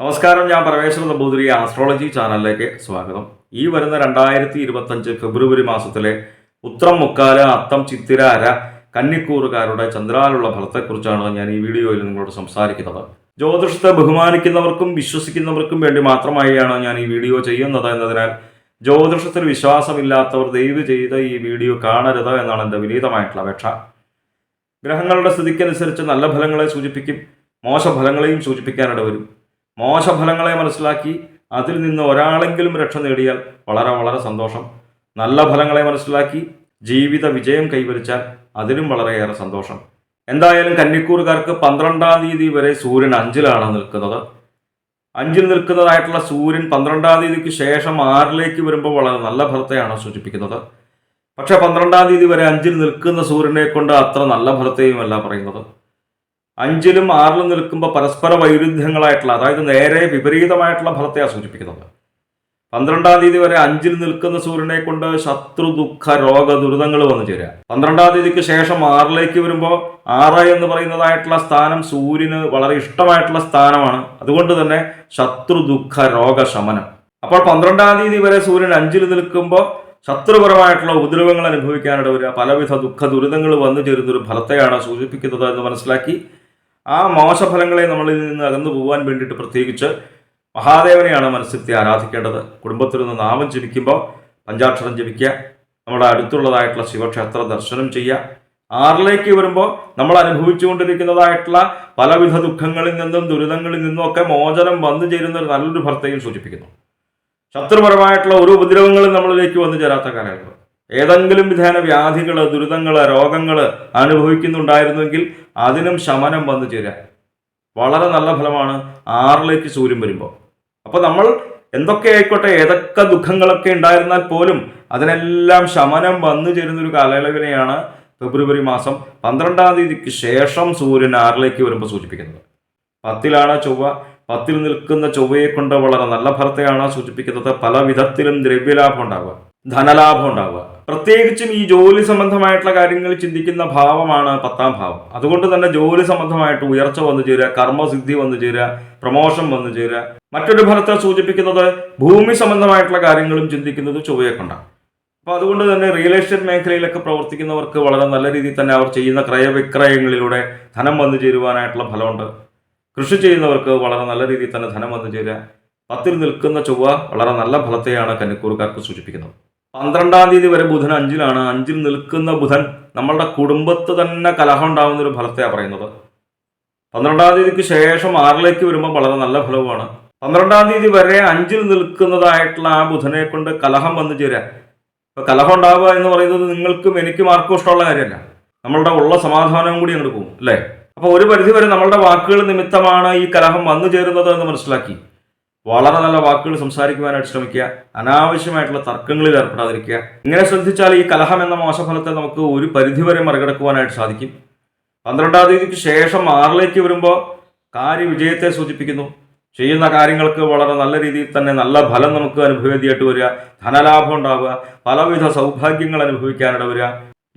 നമസ്കാരം ഞാൻ പരമേശ്വര നമ്പൂതിരി ആസ്ട്രോളജി ചാനലിലേക്ക് സ്വാഗതം. ഈ വരുന്ന രണ്ടായിരത്തി ഇരുപത്തഞ്ച് ഫെബ്രുവരി മാസത്തിലെ ഉത്രം മുക്കാല അത്തം ചിത്തിര അര കന്നിക്കൂറുകാരുടെ ചന്ദ്രാലുള്ള ഫലത്തെക്കുറിച്ചാണ് ഞാൻ ഈ വീഡിയോയിൽ നിങ്ങളോട് സംസാരിക്കുന്നത്. ജ്യോതിഷത്തെ ബഹുമാനിക്കുന്നവർക്കും വിശ്വസിക്കുന്നവർക്കും വേണ്ടി മാത്രമായാണ് ഞാൻ ഈ വീഡിയോ ചെയ്യുന്നത് എന്നതിനാൽ ജ്യോതിഷത്തിൽ വിശ്വാസമില്ലാത്തവർ ദയവ് ചെയ്ത് ഈ വീഡിയോ കാണരുത് എന്നാണ് എന്റെ വിനീതമായിട്ടുള്ള അപേക്ഷ. ഗ്രഹങ്ങളുടെ സ്ഥിതിക്കനുസരിച്ച് നല്ല ഫലങ്ങളെ സൂചിപ്പിക്കും മോശഫലങ്ങളെയും സൂചിപ്പിക്കാനിട വരും മോശഫലങ്ങളെ മനസ്സിലാക്കി അതിൽ നിന്ന് ഒരാളെങ്കിലും രക്ഷ നേടിയാൽ വളരെ വളരെ സന്തോഷം. നല്ല ഫലങ്ങളെ മനസ്സിലാക്കി ജീവിത വിജയം കൈവരിച്ചാൽ അതിലും വളരെയേറെ സന്തോഷം. എന്തായാലും കന്നിക്കൂറുകാർക്ക് പന്ത്രണ്ടാം തീയതി വരെ സൂര്യൻ അഞ്ചിലാണ് നിൽക്കുന്നത്. അഞ്ചിൽ നിൽക്കുന്നതായിട്ടുള്ള സൂര്യൻ പന്ത്രണ്ടാം തീയതിക്ക് ശേഷം ആറിലേക്ക് വരുമ്പോൾ വളരെ നല്ല ഫലത്തെയാണ് സൂചിപ്പിക്കുന്നത്. പക്ഷെ പന്ത്രണ്ടാം തീയതി വരെ അഞ്ചിൽ നിൽക്കുന്ന സൂര്യനെ കൊണ്ട് അത്ര നല്ല ഫലത്തെയുമല്ല പറയുന്നത്. അഞ്ചിലും ആറിലും നിൽക്കുമ്പോൾ പരസ്പര വൈരുദ്ധ്യങ്ങളായിട്ടുള്ള അതായത് നേരെ വിപരീതമായിട്ടുള്ള ഫലത്തെയാണ് സൂചിപ്പിക്കുന്നത് പന്ത്രണ്ടാം തീയതി വരെ അഞ്ചിൽ നിൽക്കുന്ന സൂര്യനെ കൊണ്ട് ശത്രു ദുഃഖ രോഗ ദുരിതങ്ങൾ വന്നു ചേരുക. പന്ത്രണ്ടാം തീയതിക്ക് ശേഷം ആറിലേക്ക് വരുമ്പോൾ ആറ് എന്ന് പറയുന്നതായിട്ടുള്ള സ്ഥാനം സൂര്യന് വളരെ ഇഷ്ടമായിട്ടുള്ള സ്ഥാനമാണ്. അതുകൊണ്ട് തന്നെ ശത്രു ദുഃഖ രോഗ ശമനം. അപ്പോൾ പന്ത്രണ്ടാം തീയതി വരെ സൂര്യൻ അഞ്ചിൽ നിൽക്കുമ്പോൾ ശത്രുപരമായിട്ടുള്ള ഉപദ്രവങ്ങൾ അനുഭവിക്കാനിട വരിക പലവിധ ദുഃഖ ദുരിതങ്ങൾ വന്നു ചേരുന്ന ഒരു ഫലത്തെയാണ് സൂചിപ്പിക്കുന്നത് എന്ന് മനസ്സിലാക്കി ആ മോശഫലങ്ങളെ നമ്മളിൽ നിന്ന് അകന്നു പോകാൻ വേണ്ടിയിട്ട് പ്രത്യേകിച്ച് മഹാദേവനെയാണ് മനസ്സിരുത്തി ആരാധിക്കേണ്ടത്. കുടുംബത്തിൽ നിന്ന് നാമം ജപിക്കുമ്പോൾ പഞ്ചാക്ഷരം ജപിക്കുക നമ്മുടെ അടുത്തുള്ളതായിട്ടുള്ള ശിവക്ഷേത്ര ദർശനം ചെയ്യുക. ആറിലേക്ക് വരുമ്പോൾ നമ്മൾ അനുഭവിച്ചുകൊണ്ടിരിക്കുന്നതായിട്ടുള്ള പലവിധ ദുഃഖങ്ങളിൽ നിന്നും ദുരിതങ്ങളിൽ നിന്നും ഒക്കെ മോചനം വന്നു ചേരുന്ന ഒരു നല്ലൊരു ഭർത്തയും സൂചിപ്പിക്കുന്നു. ശത്രുപരമായിട്ടുള്ള ഓരോ ഉപദ്രവങ്ങളും നമ്മളിലേക്ക് വന്നു ചേരാത്ത കാലഘട്ടം. ഏതെങ്കിലും വിധേന വ്യാധികൾ ദുരിതങ്ങൾ രോഗങ്ങൾ അനുഭവിക്കുന്നുണ്ടായിരുന്നെങ്കിൽ അതിനും ശമനം വന്നു ചേരുക. വളരെ നല്ല ഫലമാണ് ആറിലേക്ക് സൂര്യൻ വരുമ്പോൾ. അപ്പോൾ നമ്മൾ എന്തൊക്കെ ആയിക്കോട്ടെ ഏതൊക്കെ ദുഃഖങ്ങളൊക്കെ ഉണ്ടായിരുന്നാൽ പോലും അതിനെല്ലാം ശമനം വന്നു ചേരുന്ന ഒരു കാലയളവിനെയാണ് ഫെബ്രുവരി മാസം പന്ത്രണ്ടാം തീയതിക്ക് ശേഷം സൂര്യൻ ആറിലേക്ക് വരുമ്പോൾ സൂചിപ്പിക്കുന്നത്. പത്തിലാണ് ചൊവ്വ. പത്തിൽ നിൽക്കുന്ന ചൊവ്വയെ കൊണ്ട് വളരെ നല്ല ഫലത്തെയാണ് സൂചിപ്പിക്കുന്നത്. പല വിധത്തിലും ദ്രവ്യലാഭം ഉണ്ടാവുക ധനലാഭം ഉണ്ടാവുക. പ്രത്യേകിച്ചും ഈ ജോലി സംബന്ധമായിട്ടുള്ള കാര്യങ്ങൾ ചിന്തിക്കുന്ന ഭാവമാണ് പത്താം ഭാവം. അതുകൊണ്ട് തന്നെ ജോലി സംബന്ധമായിട്ട് ഉയർച്ച വന്നു ചേരുക കർമ്മസിദ്ധി വന്നു ചേരുക പ്രമോഷൻ വന്നു ചേരുക. മറ്റൊരു ഫലത്തെ സൂചിപ്പിക്കുന്നത് ഭൂമി സംബന്ധമായിട്ടുള്ള കാര്യങ്ങളും ചിന്തിക്കുന്നത് ചൊവ്വയെ കൊണ്ടാണ്. അപ്പോൾ അതുകൊണ്ട് തന്നെ റിയൽ എസ്റ്റേറ്റ് മേഖലയിലൊക്കെ പ്രവർത്തിക്കുന്നവർക്ക് വളരെ നല്ല രീതിയിൽ തന്നെ അവർ ചെയ്യുന്ന ക്രയവിക്രയങ്ങളിലൂടെ ധനം വന്നു ചേരുവാനായിട്ടുള്ള ഫലമുണ്ട്. കൃഷി ചെയ്യുന്നവർക്ക് വളരെ നല്ല രീതിയിൽ തന്നെ ധനം വന്നു ചേരുക. പത്തിൽ നിൽക്കുന്ന ചൊവ്വ വളരെ നല്ല ഫലത്തെയാണ് കന്നിക്കൂറുകാർക്ക് സൂചിപ്പിക്കുന്നത്. പന്ത്രണ്ടാം തീയതി വരെ ബുധൻ അഞ്ചിലാണ്. അഞ്ചിൽ നിൽക്കുന്ന ബുധൻ നമ്മളുടെ കുടുംബത്ത് തന്നെ കലഹം ഉണ്ടാകുന്ന ഒരു ഫലത്തെയാണ് പറയുന്നത്. പന്ത്രണ്ടാം തീയതിക്ക് ശേഷം ആറിലേക്ക് വരുമ്പോൾ വളരെ നല്ല ഫലവുമാണ്. പന്ത്രണ്ടാം തീയതി വരെ അഞ്ചിൽ നിൽക്കുന്നതായിട്ടുള്ള ആ ബുധനെ കൊണ്ട് കലഹം വന്നു ചേരുക ഇപ്പൊ കലഹം ഉണ്ടാവുക എന്ന് പറയുന്നത് നിങ്ങൾക്കും എനിക്കും ആർക്കും ഇഷ്ടമുള്ള കാര്യമല്ല. നമ്മളുടെ ഉള്ള സമാധാനവും കൂടി അങ്ങോട്ട് പോകും അല്ലേ? അപ്പൊ ഒരു പരിധി വരെ നമ്മളുടെ വാക്കുകൾ നിമിത്തമാണ് ഈ കലഹം വന്നു ചേരുന്നത് എന്ന് മനസ്സിലാക്കി. വളരെ നല്ല വാക്കുകൾ സംസാരിക്കുവാനായിട്ട് ശ്രമിക്കുക. അനാവശ്യമായിട്ടുള്ള തർക്കങ്ങളിൽ ഏർപ്പെടാതിരിക്കുക. ഇങ്ങനെ ശ്രദ്ധിച്ചാൽ ഈ കലഹം എന്ന മോശഫലത്തെ നമുക്ക് ഒരു പരിധിവരെ മറികടക്കുവാനായിട്ട് സാധിക്കും. പന്ത്രണ്ടാം തീയതിക്ക് ശേഷം ആറിലേക്ക് വരുമ്പോൾ കാര്യവിജയത്തെ സൂചിപ്പിക്കുന്നു. ചെയ്യുന്ന കാര്യങ്ങൾക്ക് വളരെ നല്ല രീതിയിൽ തന്നെ നല്ല ഫലം നമുക്ക് അനുഭവേദിയായിട്ട് വരിക. ധനലാഭം ഉണ്ടാവുക. പലവിധ സൗഭാഗ്യങ്ങൾ അനുഭവിക്കാനിട വരിക.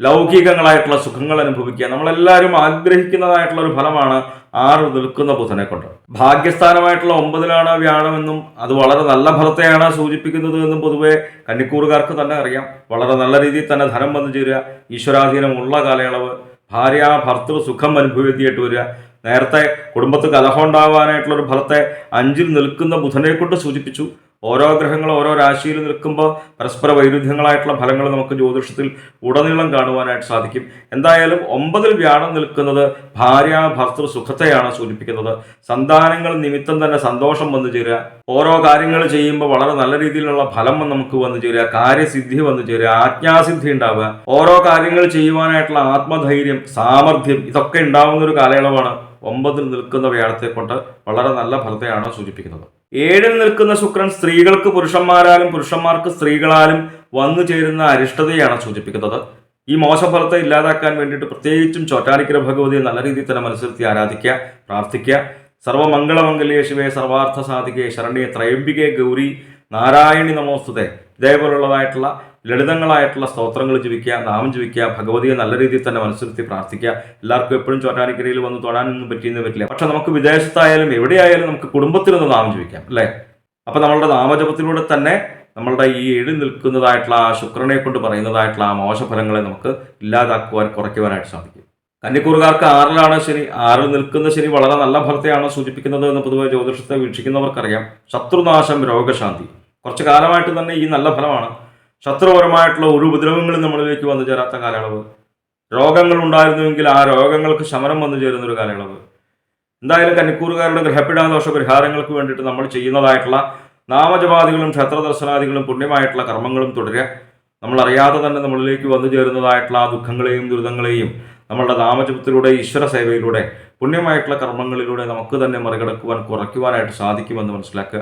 ലൗകികങ്ങളായിട്ടുള്ള സുഖങ്ങൾ അനുഭവിക്കുക. നമ്മളെല്ലാവരും ആഗ്രഹിക്കുന്നതായിട്ടുള്ള ഒരു ഫലമാണ് ആറ് നിൽക്കുന്ന ബുധനെ കൊണ്ട്. ഭാഗ്യസ്ഥാനമായിട്ടുള്ള ഒമ്പതിലാണ് വ്യാഴമെന്നും അത് വളരെ നല്ല ഫലത്തെയാണ് സൂചിപ്പിക്കുന്നത് എന്നും പൊതുവെ കന്നിക്കൂറുകാർക്ക് തന്നെ അറിയാം. വളരെ നല്ല രീതിയിൽ തന്നെ ധനം വന്നു ചേരുക. ഈശ്വരാധീനമുള്ള കാലയളവ്. ഭാര്യ ഭർത്തൃ സുഖം അനുഭവേദിയായിട്ട് വരിക. നേരത്തെ കുടുംബത്ത് കലഹം ഉണ്ടാകാനായിട്ടുള്ളൊരു ഫലത്തെ അഞ്ചിൽ നിൽക്കുന്ന ബുധനെ കൊണ്ട് സൂചിപ്പിച്ചു. ഓരോ ഗ്രഹങ്ങൾ ഓരോ രാശിയിൽ നിൽക്കുമ്പോൾ പരസ്പര വൈരുദ്ധ്യങ്ങളായിട്ടുള്ള ഫലങ്ങൾ നമുക്ക് ജ്യോതിഷത്തിൽ ഉടനീളം കാണുവാനായിട്ട് സാധിക്കും. എന്തായാലും ഒമ്പതിൽ വ്യാഴം നിൽക്കുന്നത് ഭാര്യ ഭർത്തൃ സുഖത്തെയാണ് സൂചിപ്പിക്കുന്നത്. സന്താനങ്ങൾ നിമിത്തം തന്നെ സന്തോഷം വന്നു ചേരുക. ഓരോ കാര്യങ്ങൾ ചെയ്യുമ്പോൾ വളരെ നല്ല രീതിയിലുള്ള ഫലം നമുക്ക് വന്നു ചേരുക. കാര്യസിദ്ധി വന്നു ചേരുക. ആജ്ഞാസിദ്ധി ഉണ്ടാവുക. ഓരോ കാര്യങ്ങൾ ചെയ്യുവാനായിട്ടുള്ള ആത്മധൈര്യം സാമർഥ്യം ഇതൊക്കെ ഉണ്ടാവുന്ന ഒരു കാലയളവാണ് ഒമ്പതിൽ നിൽക്കുന്ന വ്യാഴത്തെ കൊണ്ട് വളരെ നല്ല ഫലത്തെയാണ് സൂചിപ്പിക്കുന്നത്. ഏഴിൽ നിൽക്കുന്ന ശുക്രൻ സ്ത്രീകൾക്ക് പുരുഷന്മാരാലും പുരുഷന്മാർക്ക് സ്ത്രീകളാലും വന്നു ചേരുന്ന അരിഷ്ടതയാണ് സൂചിപ്പിക്കുന്നത്. ഈ മോശഫലത്തെ ഇല്ലാതാക്കാൻ വേണ്ടിയിട്ട് പ്രത്യേകിച്ചും ചോറ്റാനിക്കര ഭഗവതിയെ നല്ല രീതിയിൽ തന്നെ മനസ്സിലത്തി ആരാധിക്കുക പ്രാർത്ഥിക്കുക. സർവമംഗളമംഗലേ ശിവേ സർവാർത്ഥ സാധികേ ശരണ്യെ ത്രയംബികെ ഗൗരി നാരായണി നമോസ്തുതേ. ഇതേപോലുള്ളതായിട്ടുള്ള ലളിതങ്ങളായിട്ടുള്ള സ്തോത്രങ്ങൾ ജപിക്കുക നാമം ജപിക്കുക ഭഗവതിയെ നല്ല രീതിയിൽ തന്നെ മനസ്സിരുത്തി പ്രാർത്ഥിക്കുക. എല്ലാവർക്കും എപ്പോഴും ചോറ്റാനിക്കരയിൽ വന്ന് തൊടാനൊന്നും പറ്റിയെന്ന് പറ്റില്ല. പക്ഷെ നമുക്ക് വിദേശത്തായാലും എവിടെയായാലും നമുക്ക് കുടുംബത്തിലൊന്ന് നാമം ജപിക്കാം അല്ലേ? അപ്പൊ നമ്മളുടെ നാമജപത്തിലൂടെ തന്നെ നമ്മളുടെ ഈ എഴി നിൽക്കുന്നതായിട്ടുള്ള ആ ശുക്രനെ കൊണ്ട് പറയുന്നതായിട്ടുള്ള ആ മോശഫലങ്ങളെ നമുക്ക് ഇല്ലാതാക്കുവാൻ കുറയ്ക്കുവാനായിട്ട് സാധിക്കും. കന്നിക്കൂറുകാർക്ക് ആറിലാണ് ശനി ആറിൽ നിൽക്കുന്ന ശനി വളരെ നല്ല ഫലത്തെയാണ് സൂചിപ്പിക്കുന്നത് എന്ന് പൊതുവെ ജ്യോതിഷത്തെ വീക്ഷിക്കുന്നവർക്കറിയാം. ശത്രുനാശം രോഗശാന്തി. കുറച്ച് കാലമായിട്ട് തന്നെ ഈ നല്ല ഫലമാണ്. ശത്രുപരമായിട്ടുള്ള ഒരു ഉപദ്രവങ്ങളും നമ്മളിലേക്ക് വന്നു ചേരാത്ത കാലയളവ്. രോഗങ്ങൾ ഉണ്ടായിരുന്നുവെങ്കിൽ ആ രോഗങ്ങൾക്ക് ശമനം വന്നു ചേരുന്ന ഒരു കാലയളവ്. എന്തായാലും കന്നിക്കൂറുകാരുടെ ഗ്രഹപ്പിടാദോഷ പരിഹാരങ്ങൾക്ക് വേണ്ടിയിട്ട് നമ്മൾ ചെയ്യുന്നതായിട്ടുള്ള നാമജപാദികളും ക്ഷേത്രദർശനാദികളും പുണ്യമായിട്ടുള്ള കർമ്മങ്ങളും തുടരുക. നമ്മൾ അറിയാതെ തന്നെ നമ്മളിലേക്ക് വന്നു ചേരുന്നതായിട്ടുള്ള ആ ദുഃഖങ്ങളെയും ദുരിതങ്ങളെയും നമ്മളുടെ നാമജപത്തിലൂടെ ഈശ്വര സേവയിലൂടെ പുണ്യമായിട്ടുള്ള കർമ്മങ്ങളിലൂടെ നമുക്ക് തന്നെ മറികടക്കുവാൻ കുറയ്ക്കുവാനായിട്ട് സാധിക്കുമെന്ന് മനസ്സിലാക്കുക.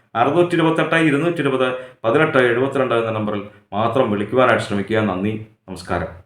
അറുന്നൂറ്റി ഇരുപത്തെട്ട് ഇരുന്നൂറ്റി ഇരുപത് പതിനെട്ട് എഴുപത്തിരണ്ട് എന്ന നമ്പറിൽ മാത്രം വിളിക്കുവാനായിട്ട് ശ്രമിക്കുക. നന്ദി നമസ്കാരം.